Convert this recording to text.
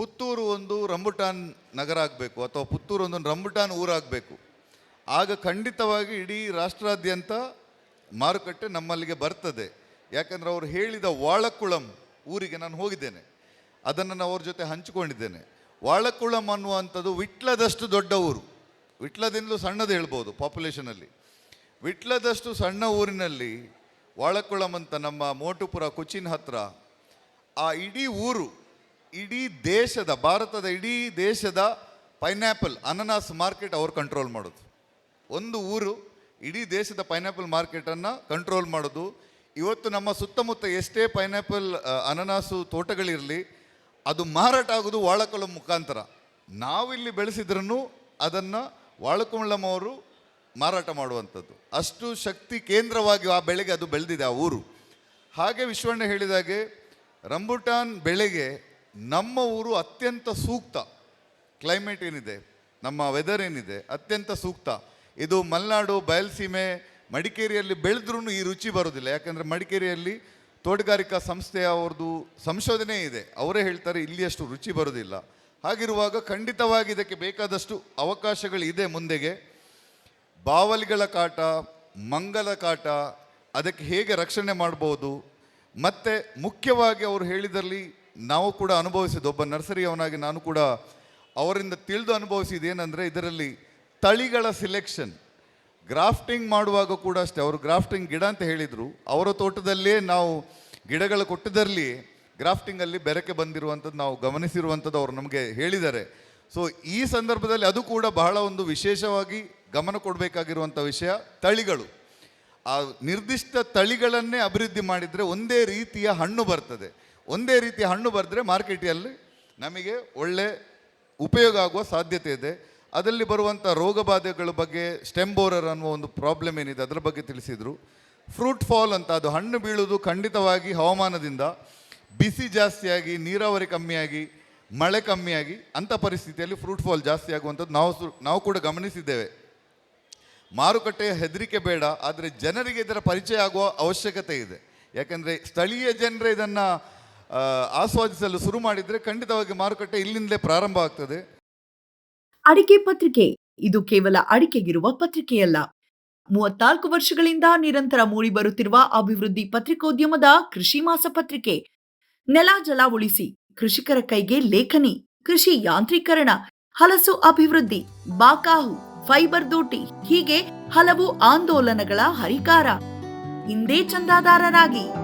ಪುತ್ತೂರು ಒಂದು ರಂಬುಟಾನ್ ನಗರ ಆಗಬೇಕು, ಅಥವಾ ಪುತ್ತೂರು ಒಂದು ರಂಬುಟಾನ್ ಊರಾಗಬೇಕು. ಆಗ ಖಂಡಿತವಾಗಿ ಇಡೀ ರಾಷ್ಟ್ರಾದ್ಯಂತ ಮಾರುಕಟ್ಟೆ ನಮ್ಮಲ್ಲಿಗೆ ಬರ್ತದೆ. ಯಾಕಂದರೆ ಅವರು ಹೇಳಿದ ವಾಳಕುಳಂ ಊರಿಗೆ ನಾನು ಹೋಗಿದ್ದೇನೆ. ಅದನ್ನು ನಾನು ಅವ್ರ ಜೊತೆ ಹಂಚಿಕೊಂಡಿದ್ದೇನೆ. ವಾಳಕುಳಂ ಅನ್ನುವಂಥದ್ದು ವಿಟ್ಲದಷ್ಟು ದೊಡ್ಡ ಊರು. ವಿಟ್ಲದಿಂದಲೂ ಸಣ್ಣದು ಹೇಳ್ಬೋದು ಪಾಪ್ಯುಲೇಷನಲ್ಲಿ. ವಿಟ್ಲದಷ್ಟು ಸಣ್ಣ ಊರಿನಲ್ಲಿ ವಾಳಕುಳಂ ಅಂತ ನಮ್ಮ ಮೋಟುಪುರ ಕುಚಿನ್ ಹತ್ರ ಆ ಇಡೀ ಊರು ಇಡೀ ದೇಶದ, ಭಾರತದ ಇಡೀ ದೇಶದ ಪೈನಾಪಲ್ ಅನನಾಸ್ ಮಾರ್ಕೆಟ್ ಅವ್ರು ಕಂಟ್ರೋಲ್ ಮಾಡೋದು. ಒಂದು ಊರು ಇಡೀ ದೇಶದ ಪೈನಾಪಲ್ ಮಾರ್ಕೆಟನ್ನು ಕಂಟ್ರೋಲ್ ಮಾಡೋದು. ಇವತ್ತು ನಮ್ಮ ಸುತ್ತಮುತ್ತ ಎಷ್ಟೇ ಪೈನಾಪಲ್ ಅನನಾಸು ತೋಟಗಳಿರಲಿ, ಅದು ಮಾರಾಟ ಆಗೋದು ವಾಳಕೊಳ ಮುಖಾಂತರ. ನಾವಿಲ್ಲಿ ಬೆಳೆಸಿದ್ರೂ ಅದನ್ನು ವಾಳಕೊಳ್ಳಮ್ಮವರು ಮಾರಾಟ ಮಾಡುವಂಥದ್ದು. ಅಷ್ಟು ಶಕ್ತಿ ಕೇಂದ್ರವಾಗಿ ಆ ಬೆಳೆಗೆ ಅದು ಬೆಳೆದಿದೆ ಆ ಊರು. ಹಾಗೆ ವಿಶ್ವಣ್ಣ ಹೇಳಿದಾಗೆ, ರಂಬುಟಾನ್ ಬೆಳೆಗೆ ನಮ್ಮ ಊರು ಅತ್ಯಂತ ಸೂಕ್ತ. ಕ್ಲೈಮೇಟ್ ಏನಿದೆ, ನಮ್ಮ ವೆದರ್ ಏನಿದೆ, ಅತ್ಯಂತ ಸೂಕ್ತ. ಇದು ಮಲೆನಾಡು, ಬಯಲುಸೀಮೆ, ಮಡಿಕೇರಿಯಲ್ಲಿ ಬೆಳೆದ್ರೂ ಈ ರುಚಿ ಬರೋದಿಲ್ಲ. ಯಾಕಂದರೆ ಮಡಿಕೇರಿಯಲ್ಲಿ ತೋಟಗಾರಿಕಾ ಸಂಸ್ಥೆಯ ಅವ್ರದ್ದು ಸಂಶೋಧನೆ ಇದೆ. ಅವರೇ ಹೇಳ್ತಾರೆ ಇಲ್ಲಿ ಅಷ್ಟು ರುಚಿ ಬರೋದಿಲ್ಲ. ಹಾಗಿರುವಾಗ ಖಂಡಿತವಾಗಿ ಇದಕ್ಕೆ ಬೇಕಾದಷ್ಟು ಅವಕಾಶಗಳಿದೆ ಮುಂದೆಗೆ. ಬಾವಲಿಗಳ ಕಾಟ, ಮಂಗಲ ಕಾಟ, ಅದಕ್ಕೆ ಹೇಗೆ ರಕ್ಷಣೆ ಮಾಡ್ಬೋದು. ಮತ್ತು ಮುಖ್ಯವಾಗಿ ಅವರು ಹೇಳಿದಲ್ಲಿ ನಾವು ಕೂಡ ಅನುಭವಿಸಿದ್ದು ಒಬ್ಬ ನರ್ಸರಿಯವನಾಗಿ ನಾನು ಕೂಡ ಅವರಿಂದ ತಿಳಿದು ಅನುಭವಿಸಿದ್ದು ಏನಂದರೆ ಇದರಲ್ಲಿ ತಳಿಗಳ ಸಿಲೆಕ್ಷನ್ ಗ್ರಾಫ್ಟಿಂಗ್ ಮಾಡುವಾಗ ಕೂಡ ಅಷ್ಟೇ, ಅವರು ಗ್ರಾಫ್ಟಿಂಗ್ ಗಿಡ ಅಂತ ಹೇಳಿದರು. ಅವರ ತೋಟದಲ್ಲೇ ನಾವು ಗಿಡಗಳು ಕೊಟ್ಟದಲ್ಲಿ ಗ್ರಾಫ್ಟಿಂಗಲ್ಲಿ ಬೆರಕೆ ಬಂದಿರುವಂಥದ್ದು, ನಾವು ಗಮನಿಸಿರುವಂಥದ್ದು ಅವರು ನಮಗೆ ಹೇಳಿದ್ದಾರೆ. ಸೊ ಈ ಸಂದರ್ಭದಲ್ಲಿ ಅದು ಕೂಡ ಬಹಳ ಒಂದು ವಿಶೇಷವಾಗಿ ಗಮನ ಕೊಡಬೇಕಾಗಿರುವಂಥ ವಿಷಯ ತಳಿಗಳು. ಆ ನಿರ್ದಿಷ್ಟ ತಳಿಗಳನ್ನೇ ಅಭಿವೃದ್ಧಿ ಮಾಡಿದರೆ ಒಂದೇ ರೀತಿಯ ಹಣ್ಣು ಬರ್ತದೆ. ಒಂದೇ ರೀತಿಯ ಹಣ್ಣು ಬರೆದ್ರೆ ಮಾರ್ಕೆಟಲ್ಲಿ ನಮಗೆ ಒಳ್ಳೆ ಉಪಯೋಗ ಆಗುವ ಸಾಧ್ಯತೆ ಇದೆ. ಅದರಲ್ಲಿ ಬರುವಂಥ ರೋಗ ಬಾಧೆಗಳ ಬಗ್ಗೆ ಸ್ಟೆಂಬೋರರ್ ಅನ್ನುವ ಒಂದು ಪ್ರಾಬ್ಲಮ್ ಏನಿದೆ ಅದರ ಬಗ್ಗೆ ತಿಳಿಸಿದರು. ಫ್ರೂಟ್ ಫಾಲ್ ಅಂತ ಅದು ಹಣ್ಣು ಬೀಳುವುದು ಖಂಡಿತವಾಗಿ ಹವಾಮಾನದಿಂದ. ಬಿಸಿ ಜಾಸ್ತಿಯಾಗಿ, ನೀರಾವರಿ ಕಮ್ಮಿಯಾಗಿ, ಮಳೆ ಕಮ್ಮಿಯಾಗಿ ಅಂಥ ಪರಿಸ್ಥಿತಿಯಲ್ಲಿ ಫ್ರೂಟ್ ಫಾಲ್ ಜಾಸ್ತಿ ಆಗುವಂಥದ್ದು ನಾವು ನಾವು ಕೂಡ ಗಮನಿಸಿದ್ದೇವೆ. ಮಾರುಕಟ್ಟೆಯ ಹೆದರಿಕೆ ಬೇಡ, ಆದರೆ ಜನರಿಗೆ ಇದರ ಪರಿಚಯ ಆಗುವ ಅವಶ್ಯಕತೆ ಇದೆ. ಯಾಕೆಂದರೆ ಸ್ಥಳೀಯ ಜನರೇ ಇದನ್ನು ಆಸ್ವಾದಿಸಲು ಶುರು ಮಾಡಿದರೆ ಖಂಡಿತವಾಗಿ ಮಾರುಕಟ್ಟೆ ಇಲ್ಲಿಂದಲೇ ಪ್ರಾರಂಭ ಆಗ್ತದೆ. ಅಡಿಕೆ ಪತ್ರಿಕೆ, ಇದು ಕೇವಲ ಅಡಿಕೆಗಿರುವ ಪತ್ರಿಕೆಯಲ್ಲ. ಮೂವತ್ನಾಲ್ಕು ವರ್ಷಗಳಿಂದ ನಿರಂತರ ಮೂಡಿ ಬರುತ್ತಿರುವ ಅಭಿವೃದ್ಧಿ ಪತ್ರಿಕೋದ್ಯಮದ ಕೃಷಿ ಮಾಸ ಪತ್ರಿಕೆ. ನೆಲ ಜಲ ಉಳಿಸಿ, ಕೃಷಿಕರ ಕೈಗೆ ಲೇಖನಿ, ಕೃಷಿ ಯಾಂತ್ರೀಕರಣ, ಹಲಸು ಅಭಿವೃದ್ಧಿ, ಬಾಕಾಹು. ಫೈಬರ್ ದೋಟಿ ಹೀಗೆ ಹಲವು ಆಂದೋಲನಗಳ ಹರಿಕಾರ. ಹಿಂದೆ ಚಂದಾದಾರರಾಗಿ.